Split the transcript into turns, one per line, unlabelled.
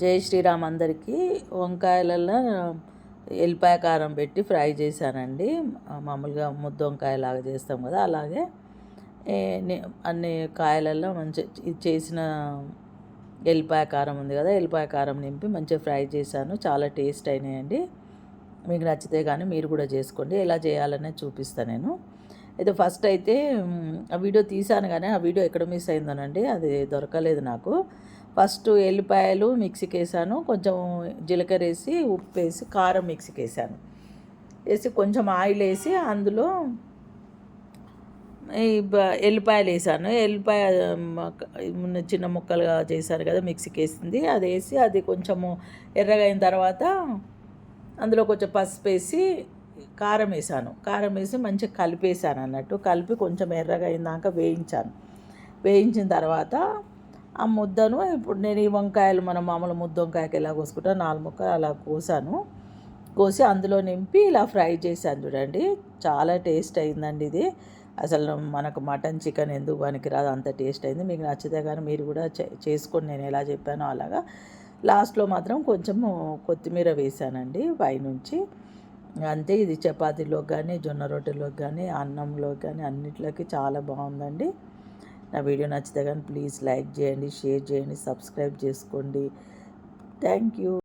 జై శ్రీరామ్ అందరికీ వంకాయలలో ఎల్లిపాయ కారం పెట్టి ఫ్రై చేశానండి. మామూలుగా ముద్ద వంకాయ లాగా చేస్తాం కదా అలాగే అన్ని కాయలలో మంచి చేసిన ఎల్లిపాయ కారం ఉంది కదా ఎల్లిపాయ కారం నింపి మంచిగా ఫ్రై చేశాను. చాలా టేస్ట్ అయినాయండి. మీకు నచ్చితే కానీ మీరు కూడా చేసుకోండి. ఎలా చేయాలనే చూపిస్తాను నేను. అయితే ఫస్ట్ అయితే ఆ వీడియో తీసాను కానీ ఆ వీడియో ఎక్కడ మిస్ అయిందోనండి అది దొరకలేదు నాకు. ఫస్ట్ ఎల్లిపాయలు మిక్సీకి వేసాను కొంచెం జీలకర్ర వేసి ఉప్పు వేసి కారం మిక్సీకి వేసాను వేసి కొంచెం ఆయిల్ వేసి అందులో ఈ ఎల్లిపాయలు వేసాను ఎల్లిపాయ చిన్న ముక్కలుగా చేశారు కదా మిక్సీకి వేసింది అది వేసి అది కొంచెము ఎర్రగా అయిన తర్వాత అందులో కొంచెం పసుపు వేసి కారం వేసాను కారం వేసి మంచిగా కలిపేసాను అన్నట్టు కలిపి కొంచెం ఎర్రగా అయినాక వేయించాను. వేయించిన తర్వాత ఆ ముద్దను ఇప్పుడు నేను ఈ వంకాయలు మనం మామూలు ముద్ద వంకాయకి ఎలా కోసుకుంటా నాలుగు ముక్కలు అలా కోసాను. కోసి అందులో నింపి ఇలా ఫ్రై చేశాను చూడండి. చాలా టేస్ట్ అయిందండి ఇది. అసలు మనకు మటన్ చికెన్ ఎందుకు పనికిరాదు? అంత టేస్ట్ అయింది. మీకు నచ్చితే కానీ మీరు కూడా చేసుకొని నేను ఎలా చెప్పానో అలాగా. లాస్ట్లో మాత్రం కొంచెం కొత్తిమీర వేసానండి పైనుంచి. అంతే ఇది చపాతీలోకి కానీ జొన్న రొట్టెలోకి కానీ అన్నంలోకి కానీ అన్నిట్లోకి చాలా బాగుందండి. నా వీడియో నచ్చితే కానీ ప్లీజ్ లైక్ చేయండి షేర్ చేయండి సబ్స్క్రైబ్ చేసుకోండి. Thank you.